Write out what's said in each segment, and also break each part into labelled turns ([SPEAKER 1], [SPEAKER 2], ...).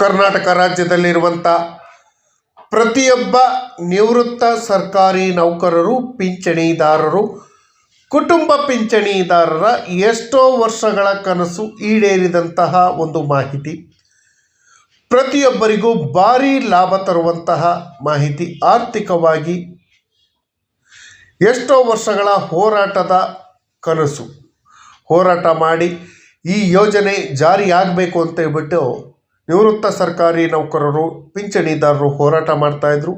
[SPEAKER 1] ಕರ್ನಾಟಕ ರಾಜ್ಯದಲ್ಲಿರುವಂಥ ಪ್ರತಿಯೊಬ್ಬ ನಿವೃತ್ತ ಸರ್ಕಾರಿ ನೌಕರರು, ಪಿಂಚಣಿದಾರರು, ಕುಟುಂಬ ಪಿಂಚಣಿದಾರರ ಎಷ್ಟೋ ವರ್ಷಗಳ ಕನಸು ಈಡೇರಿದಂತಹ ಒಂದು ಮಾಹಿತಿ. ಪ್ರತಿಯೊಬ್ಬರಿಗೂ ಭಾರಿ ಲಾಭ ತರುವಂತಹ ಮಾಹಿತಿ. ಆರ್ಥಿಕವಾಗಿ ಎಷ್ಟೋ ವರ್ಷಗಳ ಹೋರಾಟದ ಕನಸು. ಹೋರಾಟ ಮಾಡಿ ಈ ಯೋಜನೆ ಜಾರಿಯಾಗಬೇಕು ಅಂತ ಹೇಳ್ಬಿಟ್ಟು ನಿವೃತ್ತ ಸರ್ಕಾರಿ ನೌಕರರು, ಪಿಂಚಣಿದಾರರು ಹೋರಾಟ ಮಾಡ್ತಾಯಿದ್ರು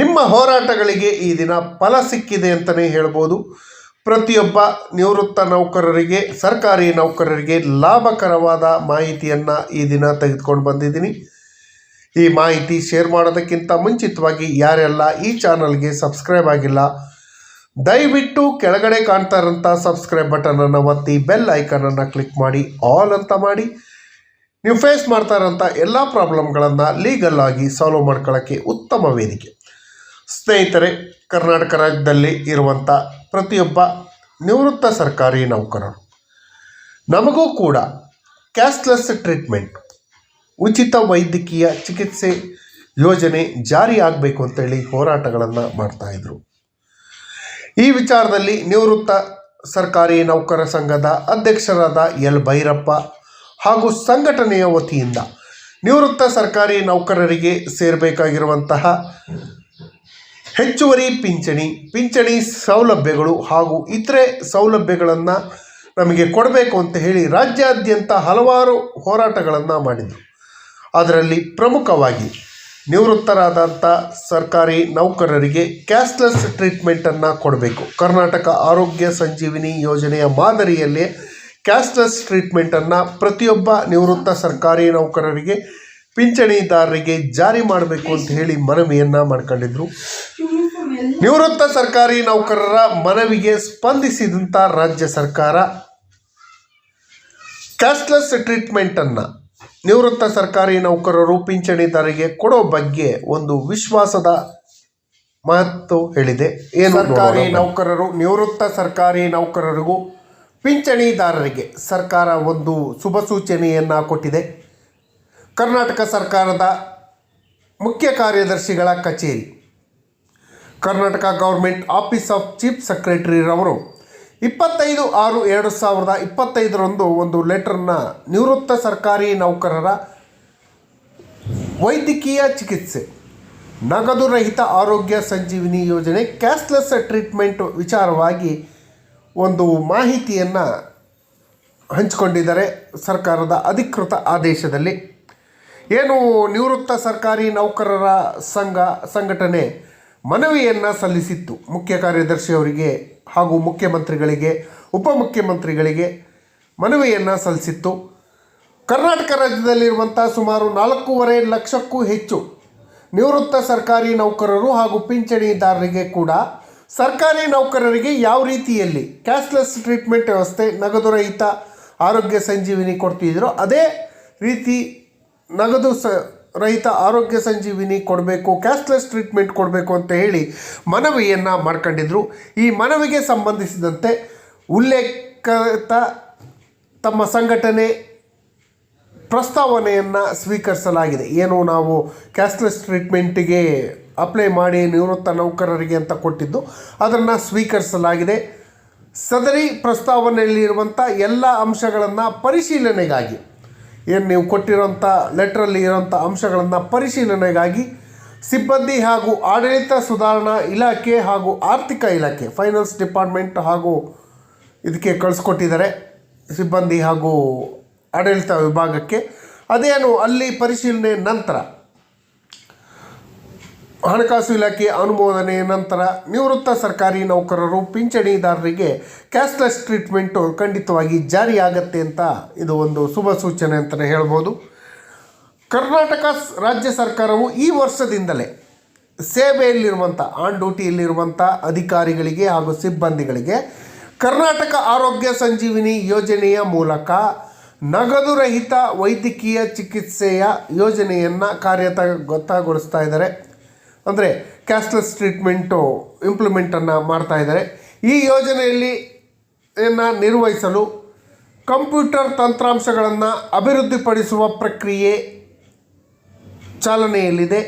[SPEAKER 1] ನಿಮ್ಮ ಹೋರಾಟಗಳಿಗೆ ಈ ದಿನ ಫಲ ಸಿಕ್ಕಿದೆ ಅಂತಲೇ ಹೇಳ್ಬೋದು. ಪ್ರತಿಯೊಬ್ಬ ನಿವೃತ್ತ ನೌಕರರಿಗೆ, ಸರ್ಕಾರಿ ನೌಕರರಿಗೆ ಲಾಭಕರವಾದ ಮಾಹಿತಿಯನ್ನು ಈ ದಿನ ತೆಗೆದುಕೊಂಡು ಬಂದಿದ್ದೀನಿ. ಈ ಮಾಹಿತಿ ಶೇರ್ ಮಾಡೋದಕ್ಕಿಂತ ಮುಂಚಿತವಾಗಿ ಯಾರೆಲ್ಲ ಈ ಚಾನಲ್ಗೆ ಸಬ್ಸ್ಕ್ರೈಬ್ ಆಗಿಲ್ಲ, ದಯವಿಟ್ಟು ಕೆಳಗಡೆ ಕಾಣ್ತಾ ಇರೋಂಥ ಸಬ್ಸ್ಕ್ರೈಬ್ ಬಟನನ್ನು ಒತ್ತಿ ಬೆಲ್ ಐಕನನ್ನು ಕ್ಲಿಕ್ ಮಾಡಿ, ಆಲ್ ಅಂತ ಮಾಡಿ. ನೀವು ಫೇಸ್ ಮಾಡ್ತಾ ಇರೋಂಥ ಎಲ್ಲ ಪ್ರಾಬ್ಲಮ್ಗಳನ್ನು ಲೀಗಲ್ ಆಗಿ ಸಾಲ್ವ್ ಮಾಡ್ಕೊಳ್ಳೋಕ್ಕೆ ಉತ್ತಮ ವೇದಿಕೆ. ಸ್ನೇಹಿತರೆ, ಕರ್ನಾಟಕ ರಾಜ್ಯದಲ್ಲಿ ಇರುವಂಥ ಪ್ರತಿಯೊಬ್ಬ ನಿವೃತ್ತ ಸರ್ಕಾರಿ ನೌಕರರು, ನಮಗೂ ಕೂಡ ಕ್ಯಾಶ್ಲೆಸ್ ಟ್ರೀಟ್ಮೆಂಟ್ ಉಚಿತ ವೈದ್ಯಕೀಯ ಚಿಕಿತ್ಸೆ ಯೋಜನೆ ಜಾರಿ ಆಗಬೇಕು ಅಂತೇಳಿ ಹೋರಾಟಗಳನ್ನು ಮಾಡ್ತಾಯಿದ್ರು ಈ ವಿಚಾರದಲ್ಲಿ ನಿವೃತ್ತ ಸರ್ಕಾರಿ ನೌಕರ ಸಂಘದ ಅಧ್ಯಕ್ಷರಾದ ಎಲ್ ಭೈರಪ್ಪ ಹಾಗೂ ಸಂಘಟನೆಯ ವತಿಯಿಂದ ನಿವೃತ್ತ ಸರ್ಕಾರಿ ನೌಕರರಿಗೆ ಸೇರಬೇಕಾಗಿರುವಂತಹ ಹೆಚ್ಚುವರಿ ಪಿಂಚಣಿ ಪಿಂಚಣಿ ಸೌಲಭ್ಯಗಳು ಹಾಗೂ ಇತರೆ ಸೌಲಭ್ಯಗಳನ್ನು ನಮಗೆ ಕೊಡಬೇಕು ಅಂತ ಹೇಳಿ ರಾಜ್ಯಾದ್ಯಂತ ಹಲವಾರು ಹೋರಾಟಗಳನ್ನು ಮಾಡಿದರು. ಅದರಲ್ಲಿ ಪ್ರಮುಖವಾಗಿ ನಿವೃತ್ತರಾದಂಥ ಸರ್ಕಾರಿ ನೌಕರರಿಗೆ ಕ್ಯಾಶ್ಲೆಸ್ ಟ್ರೀಟ್ಮೆಂಟನ್ನು ಕೊಡಬೇಕು. ಕರ್ನಾಟಕ ಆರೋಗ್ಯ ಸಂಜೀವಿನಿ ಯೋಜನೆಯ ಮಾದರಿಯಲ್ಲೇ ಕ್ಯಾಶ್ಲೆಸ್ ಟ್ರೀಟ್ಮೆಂಟನ್ನು ಪ್ರತಿಯೊಬ್ಬ ನಿವೃತ್ತ ಸರ್ಕಾರಿ ನೌಕರರಿಗೆ ಪಿಂಚಣಿದಾರರಿಗೆ ಜಾರಿ ಮಾಡಬೇಕು ಅಂತ ಹೇಳಿ ಮನವಿಯನ್ನು ಮಾಡ್ಕೊಂಡಿದ್ರು. ನಿವೃತ್ತ ಸರ್ಕಾರಿ ನೌಕರರ ಮನವಿಗೆ ಸ್ಪಂದಿಸಿದಂಥ ರಾಜ್ಯ ಸರ್ಕಾರ ಕ್ಯಾಶ್ಲೆಸ್ ಟ್ರೀಟ್ಮೆಂಟನ್ನು ನಿವೃತ್ತ ಸರ್ಕಾರಿ ನೌಕರರು ಪಿಂಚಣಿದಾರರಿಗೆ ಕೊಡೋ ಬಗ್ಗೆ ಒಂದು ವಿಶ್ವಾಸದ ಮಾತು ಹೇಳಿದೆ. ಏನು ಸರ್ಕಾರಿ ನೌಕರರು ನಿವೃತ್ತ ಸರ್ಕಾರಿ ನೌಕರರಿಗೂ ಪಿಂಚಣಿದಾರರಿಗೆ ಸರ್ಕಾರ ಒಂದು ಶುಭ ಸೂಚನೆಯನ್ನು ಕೊಟ್ಟಿದೆ. ಕರ್ನಾಟಕ ಸರ್ಕಾರದ ಮುಖ್ಯ ಕಾರ್ಯದರ್ಶಿಗಳ ಕಚೇರಿ. Karnataka government office of chief ಸೆಕ್ರೆಟರಿರವರು ಇಪ್ಪತ್ತೈದು ಆರು ಎರಡು ಸಾವಿರದ ಇಪ್ಪತ್ತೈದರಂದು ಒಂದು ಲೆಟರ್ನ ನಿವೃತ್ತ ಸರ್ಕಾರಿ ನೌಕರರ ವೈದ್ಯಕೀಯ ಚಿಕಿತ್ಸೆ, ನಗದು ರಹಿತ ಆರೋಗ್ಯ ಸಂಜೀವಿನಿ ಯೋಜನೆ, ಕ್ಯಾಶ್ಲೆಸ್ ಟ್ರೀಟ್ಮೆಂಟ್ ವಿಚಾರವಾಗಿ ಒಂದು ಮಾಹಿತಿಯನ್ನು ಹಂಚಿಕೊಂಡಿದ್ದಾರೆ ಸರ್ಕಾರದ ಅಧಿಕೃತ ಆದೇಶದಲ್ಲಿ. ಏನು ನಿವೃತ್ತ ಸರ್ಕಾರಿ ನೌಕರರ ಸಂಘ, ಸಂಘಟನೆ ಮನವಿಯನ್ನು ಸಲ್ಲಿಸಿತ್ತು. ಮುಖ್ಯ ಕಾರ್ಯದರ್ಶಿಯವರಿಗೆ ಹಾಗೂ ಮುಖ್ಯಮಂತ್ರಿಗಳಿಗೆ ಉಪಮುಖ್ಯಮಂತ್ರಿಗಳಿಗೆ ಮನವಿಯನ್ನು ಸಲ್ಲಿಸಿತ್ತು. ಕರ್ನಾಟಕ ರಾಜ್ಯದಲ್ಲಿರುವಂಥ ಸುಮಾರು ನಾಲ್ಕೂವರೆ ಲಕ್ಷಕ್ಕೂ ಹೆಚ್ಚು ನಿವೃತ್ತ ಸರ್ಕಾರಿ ನೌಕರರು ಹಾಗೂ ಪಿಂಚಣಿದಾರರಿಗೆ ಕೂಡ ಸರ್ಕಾರಿ ನೌಕರರಿಗೆ ಯಾವ ರೀತಿಯಲ್ಲಿ ಕ್ಯಾಶ್ಲೆಸ್ ಟ್ರೀಟ್ಮೆಂಟ್ ವ್ಯವಸ್ಥೆ ನಗದು ರಹಿತ ಆರೋಗ್ಯ ಸಂಜೀವಿನಿ ಕೊಡ್ತಿದ್ರೋ, ಅದೇ ರೀತಿ ನಗದು ಸ, ರಹಿತ ಆರೋಗ್ಯ ಸಂಜೀವಿನಿ ಕೊಡಬೇಕು, ಕ್ಯಾಶ್ಲೆಸ್ ಟ್ರೀಟ್ಮೆಂಟ್ ಕೊಡಬೇಕು ಅಂತ ಹೇಳಿ ಮನವಿಯನ್ನು ಮಾಡ್ಕೊಂಡಿದ್ರು. ಈ ಮನವಿಗೆ ಸಂಬಂಧಿಸಿದಂತೆ ಉಲ್ಲೇಖಿತ ತಮ್ಮ ಸಂಘಟನೆ ಪ್ರಸ್ತಾವನೆಯನ್ನು ಸ್ವೀಕರಿಸಲಾಗಿದೆ. ಏನು ನಾವು ಕ್ಯಾಶ್ಲೆಸ್ ಟ್ರೀಟ್ಮೆಂಟಿಗೆ ಅಪ್ಲೈ ಮಾಡಿ ನಿವೃತ್ತ ನೌಕರರಿಗೆ ಅಂತ ಕೊಟ್ಟಿದ್ದು. ಅದನ್ನು ಸ್ವೀಕರಿಸಲಾಗಿದೆ. ಸದರಿ ಪ್ರಸ್ತಾವನೆಯಲ್ಲಿರುವಂಥ ಎಲ್ಲ ಅಂಶಗಳನ್ನು ಪರಿಶೀಲನೆಗಾಗಿ, ಏನು ನೀವು ಕೊಟ್ಟಿರೋಂಥ ಲೆಟ್ರಲ್ಲಿ ಇರೋಂಥ ಅಂಶಗಳನ್ನು ಪರಿಶೀಲನೆಗಾಗಿ ಸಿಬ್ಬಂದಿ ಹಾಗೂ ಆಡಳಿತ ಸುಧಾರಣಾ ಇಲಾಖೆ ಹಾಗೂ ಆರ್ಥಿಕ ಇಲಾಖೆ, ಫೈನಾನ್ಸ್ ಡಿಪಾರ್ಟ್ಮೆಂಟ್ ಹಾಗೂ ಇದಕ್ಕೆ ಕಳಿಸ್ಕೊಟ್ಟಿದ್ದಾರೆ ಸಿಬ್ಬಂದಿ ಹಾಗೂ ಆಡಳಿತ ವಿಭಾಗಕ್ಕೆ. ಅದೇನು ಅಲ್ಲಿ ಪರಿಶೀಲನೆ ನಂತರ ಹಣಕಾಸು ಇಲಾಖೆ ಅನುಮೋದನೆ ನಂತರ ನಿವೃತ್ತ ಸರ್ಕಾರಿ ನೌಕರರು ಪಿಂಚಣಿದಾರರಿಗೆ ಕ್ಯಾಶ್ಲೆಸ್ ಟ್ರೀಟ್ಮೆಂಟು ಖಂಡಿತವಾಗಿ ಜಾರಿಯಾಗತ್ತೆ ಅಂತ ಇದು ಒಂದು ಶುಭ ಸೂಚನೆ ಅಂತಲೇ ಹೇಳ್ಬೋದು. ಕರ್ನಾಟಕ ರಾಜ್ಯ ಸರ್ಕಾರವು ಈ ವರ್ಷದಿಂದಲೇ ಸೇವೆಯಲ್ಲಿರುವಂಥ ಆನ್ ಡ್ಯೂಟಿಯಲ್ಲಿರುವಂಥ ಅಧಿಕಾರಿಗಳಿಗೆ ಹಾಗೂ ಸಿಬ್ಬಂದಿಗಳಿಗೆ ಕರ್ನಾಟಕ ಆರೋಗ್ಯ ಸಂಜೀವಿನಿ ಯೋಜನೆಯ ಮೂಲಕ ನಗದು ರಹಿತ ವೈದ್ಯಕೀಯ ಚಿಕಿತ್ಸೆಯ ಯೋಜನೆಯನ್ನು ಕಾರ್ಯಗತಗೊಳಿಸ್ತಾ ಇದ್ದಾರೆ. ಅಂದರೆ ಕ್ಯಾಶ್ಲೆಸ್ ಟ್ರೀಟ್ಮೆಂಟು ಇಂಪ್ಲಿಮೆಂಟನ್ನು ಮಾಡ್ತಾ ಇದ್ದಾರೆ. ಈ ಯೋಜನೆಯಲ್ಲಿ ನಿರ್ವಹಿಸಲು ಕಂಪ್ಯೂಟರ್ ತಂತ್ರಾಂಶಗಳನ್ನು ಅಭಿವೃದ್ಧಿಪಡಿಸುವ ಪ್ರಕ್ರಿಯೆ ಚಾಲನೆಯಲ್ಲಿದೆ.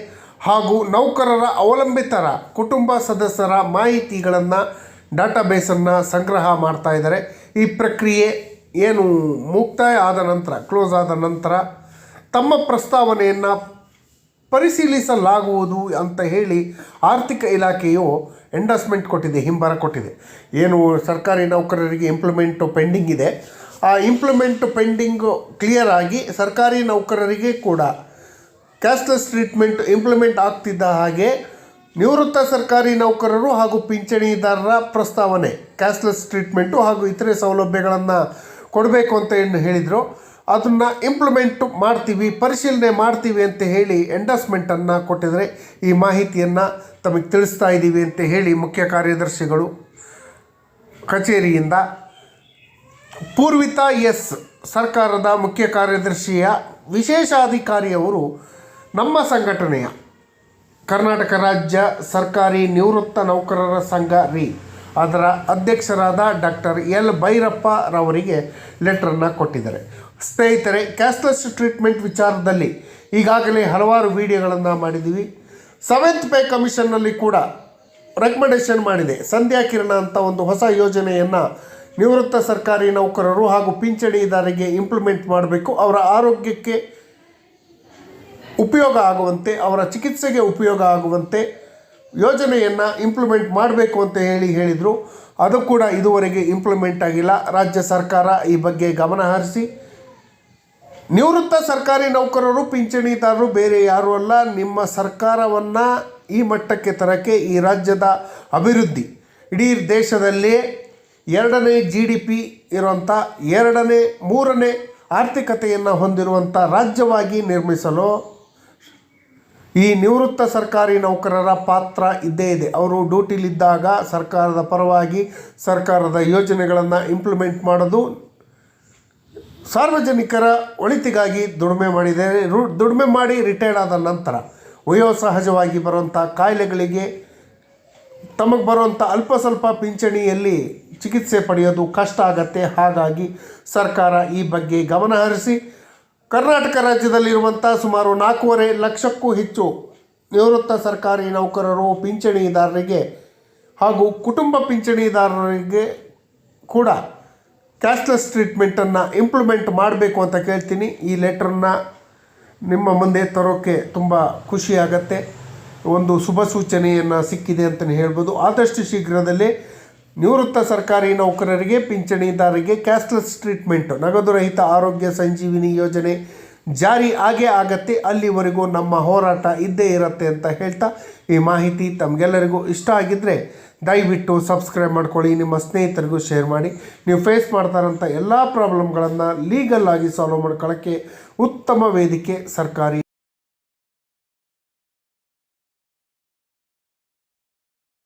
[SPEAKER 1] ಹಾಗೂ ನೌಕರರ ಅವಲಂಬಿತರ ಕುಟುಂಬ ಸದಸ್ಯರ ಮಾಹಿತಿಗಳನ್ನು ಡಾಟಾಬೇಸನ್ನು ಸಂಗ್ರಹ ಮಾಡ್ತಾ ಇದ್ದಾರೆ. ಈ ಪ್ರಕ್ರಿಯೆ ಏನು ಮುಕ್ತಾಯ ಆದ ನಂತರ ಕ್ಲೋಸ್ ಆದ ನಂತರ ತಮ್ಮ ಪ್ರಸ್ತಾವನೆಯನ್ನು ಪರಿಶೀಲಿಸಲಾಗುವುದು ಅಂತ ಹೇಳಿ ಆರ್ಥಿಕ ಇಲಾಖೆಯು ಎಂಡಸ್ಮೆಂಟ್ ಕೊಟ್ಟಿದೆ, ಹಿಂಬರ ಕೊಟ್ಟಿದೆ. ಏನು ಸರ್ಕಾರಿ ನೌಕರರಿಗೆ ಇಂಪ್ಲಿಮೆಂಟು ಪೆಂಡಿಂಗ್ ಇದೆ. ಆ ಇಂಪ್ಲಿಮೆಂಟು ಪೆಂಡಿಂಗು ಕ್ಲಿಯರ್ ಆಗಿ ಸರ್ಕಾರಿ ನೌಕರರಿಗೆ ಕೂಡ ಕ್ಯಾಶ್ಲೆಸ್ ಟ್ರೀಟ್ಮೆಂಟ್ ಇಂಪ್ಲಿಮೆಂಟ್ ಆಗ್ತಿದ್ದ ಹಾಗೆ ನಿವೃತ್ತ ಸರ್ಕಾರಿ ನೌಕರರು ಹಾಗೂ ಪಿಂಚಣಿದಾರರ ಪ್ರಸ್ತಾವನೆ ಕ್ಯಾಶ್ಲೆಸ್ ಟ್ರೀಟ್ಮೆಂಟು ಹಾಗೂ ಇತರೆ ಸೌಲಭ್ಯಗಳನ್ನು ಕೊಡಬೇಕು ಅಂತ ಏನು ಹೇಳಿದರು. ಅದನ್ನು ಇಂಪ್ಲಿಮೆಂಟ್ ಮಾಡ್ತೀವಿ, ಪರಿಶೀಲನೆ ಮಾಡ್ತೀವಿ ಅಂತ ಹೇಳಿ ಎಂಡಸ್ಮೆಂಟನ್ನು ಕೊಟ್ಟಿದ್ದಾರೆ ಈ ಮಾಹಿತಿಯನ್ನು ತಮಗೆ ತಿಳಿಸ್ತಾ ಇದ್ದೀವಿ ಅಂತ ಹೇಳಿ ಮುಖ್ಯ ಕಾರ್ಯದರ್ಶಿಗಳು ಕಚೇರಿಯಿಂದ. ಪೂರ್ವಿತ ಎಸ್ ಸರ್ಕಾರದ ಮುಖ್ಯ ಕಾರ್ಯದರ್ಶಿಯ ವಿಶೇಷಾಧಿಕಾರಿಯವರು ನಮ್ಮ ಸಂಘಟನೆಯ ಕರ್ನಾಟಕ ರಾಜ್ಯ ಸರ್ಕಾರಿ ನಿವೃತ್ತ ನೌಕರರ ಸಂಘ ರೀ, ಅದರ ಅಧ್ಯಕ್ಷರಾದ ಡಾಕ್ಟರ್ ಎಲ್ ಭೈರಪ್ಪರವರಿಗೆ ಲೆಟ್ರನ್ನು ಕೊಟ್ಟಿದ್ದಾರೆ. ಸ್ನೇಹಿತರೆ ಕ್ಯಾಶ್ಲೆಸ್ ಟ್ರೀಟ್ಮೆಂಟ್ ವಿಚಾರದಲ್ಲಿ ಈಗಾಗಲೇ ಹಲವಾರು ವಿಡಿಯೋಗಳನ್ನು ಮಾಡಿದ್ದೀವಿ ಸೆವೆಂತ್ ಪೇ ಕಮಿಷನ್ನಲ್ಲಿ ಕೂಡ ರೆಕಮೆಂಡೇಶನ್ ಮಾಡಿದೆ. ಸಂಧ್ಯಾ ಕಿರಣ ಅಂತ ಒಂದು ಹೊಸ ಯೋಜನೆಯನ್ನು ನಿವೃತ್ತ ಸರ್ಕಾರಿ ನೌಕರರು ಹಾಗೂ ಪಿಂಚಣಿದಾರರಿಗೆ ಇಂಪ್ಲಿಮೆಂಟ್ ಮಾಡಬೇಕು. ಅವರ ಆರೋಗ್ಯಕ್ಕೆ ಉಪಯೋಗ ಆಗುವಂತೆ, ಅವರ ಚಿಕಿತ್ಸೆಗೆ ಉಪಯೋಗ ಆಗುವಂತೆ ಯೋಜನೆಯನ್ನು ಇಂಪ್ಲಿಮೆಂಟ್ ಮಾಡಬೇಕು ಅಂತ ಹೇಳಿ ಹೇಳಿದರು. ಅದು ಕೂಡ ಇದುವರೆಗೆ ಇಂಪ್ಲಿಮೆಂಟ್ ಆಗಿಲ್ಲ. ರಾಜ್ಯ ಸರ್ಕಾರ ಈ ಬಗ್ಗೆ ಗಮನ ಹರಿಸಿ ನಿವೃತ್ತ ಸರ್ಕಾರಿ ನೌಕರರು, ಪಿಂಚಣಿದಾರರು ಬೇರೆ ಯಾರೂ ಅಲ್ಲ. ನಿಮ್ಮ ಸರ್ಕಾರವನ್ನು ಈ ಮಟ್ಟಕ್ಕೆ ತರಕ್ಕೆ ಈ ರಾಜ್ಯದ ಅಭಿವೃದ್ಧಿ. ಇಡೀ ದೇಶದಲ್ಲಿ ಎರಡನೇ ಜಿ ಡಿ ಪಿ ಇರುವಂಥ ಎರಡನೇ, ಮೂರನೇ ಆರ್ಥಿಕತೆಯನ್ನು ಹೊಂದಿರುವಂಥ ರಾಜ್ಯವಾಗಿ ನಿರ್ಮಿಸಲು ಈ ನಿವೃತ್ತ ಸರ್ಕಾರಿ ನೌಕರರ ಪಾತ್ರ ಇದ್ದೇ ಇದೆ. ಅವರು ಡ್ಯೂಟಿಲಿದ್ದಾಗ ಸರ್ಕಾರದ ಪರವಾಗಿ ಸರ್ಕಾರದ ಯೋಜನೆಗಳನ್ನು ಇಂಪ್ಲಿಮೆಂಟ್ ಮಾಡೋದು ಸಾರ್ವಜನಿಕರ ಒಳಿತಿಗಾಗಿ ದುಡಿಮೆ ಮಾಡಿದೆ. ದುಡಿಮೆ ಮಾಡಿ ರಿಟೈರ್ಡ್ ಆದ ನಂತರ ವಯೋಸಹಜವಾಗಿ ಬರುವಂಥ ಕಾಯಿಲೆಗಳಿಗೆ ತಮಗೆ ಬರುವಂಥ ಅಲ್ಪ ಸ್ವಲ್ಪ ಪಿಂಚಣಿಯಲ್ಲಿ ಚಿಕಿತ್ಸೆ ಪಡೆಯೋದು ಕಷ್ಟ ಆಗತ್ತೆ. ಹಾಗಾಗಿ ಸರ್ಕಾರ ಈ ಬಗ್ಗೆ ಗಮನ ಹರಿಸಿ ಕರ್ನಾಟಕ ರಾಜ್ಯದಲ್ಲಿರುವಂಥ ಸುಮಾರು ನಾಲ್ಕೂವರೆ ಲಕ್ಷಕ್ಕೂ ಹೆಚ್ಚು ನಿವೃತ್ತ ಸರ್ಕಾರಿ ನೌಕರರು, ಪಿಂಚಣಿದಾರರಿಗೆ ಹಾಗೂ ಕುಟುಂಬ ಪಿಂಚಣಿದಾರರಿಗೆ ಕೂಡ ಕ್ಯಾಶ್ಲೆಸ್ ಟ್ರೀಟ್ಮೆಂಟನ್ನು ಇಂಪ್ಲಿಮೆಂಟ್ ಮಾಡಬೇಕು ಅಂತ ಕೇಳ್ತೀನಿ. ಈ ಲೆಟ್ರನ್ನು ನಿಮ್ಮ ಮುಂದೆ ತರೋಕ್ಕೆ ತುಂಬ ಖುಷಿಯಾಗತ್ತೆ ಒಂದು ಶುಭ ಸೂಚನೆಯನ್ನು ಸಿಕ್ಕಿದೆ ಅಂತಲೇ ಹೇಳ್ಬೋದು. ಆದಷ್ಟು ಶೀಘ್ರದಲ್ಲೇ ನಿವೃತ್ತ ಸರ್ಕಾರಿ ನೌಕರರಿಗೆ, ಪಿಂಚಣಿದಾರರಿಗೆ ಕ್ಯಾಶ್ಲೆಸ್ ಟ್ರೀಟ್ಮೆಂಟ್ ನಗದು ರಹಿತ ಆರೋಗ್ಯ ಸಂಜೀವಿನಿ ಯೋಜನೆ ಜಾರಿ ಆಗೇ ಆಗತ್ತೆ. ಅಲ್ಲಿವರೆಗೂ ನಮ್ಮ ಹೋರಾಟ ಇದ್ದೇ ಇರುತ್ತೆ ಅಂತ ಹೇಳ್ತಾ ಈ ಮಾಹಿತಿ ತಮಗೆಲ್ಲರಿಗೂ ಇಷ್ಟ ಆಗಿದ್ದರೆ ದಯವಿಟ್ಟು ಸಬ್ಸ್ಕ್ರೈಬ್ ಮಾಡ್ಕೊಳ್ಳಿ, ನಿಮ್ಮ ಸ್ನೇಹಿತರಿಗೂ ಶೇರ್ ಮಾಡಿ. ನೀವು ಫೇಸ್ ಮಾಡ್ತಾರಂಥ ಎಲ್ಲ ಪ್ರಾಬ್ಲಮ್ಗಳನ್ನು ಲೀಗಲ್ ಆಗಿ ಸಾಲ್ವ್ ಮಾಡ್ಕೊಳ್ಳೋಕ್ಕೆ ಉತ್ತಮ ವೇದಿಕೆ ಸರ್ಕಾರಿ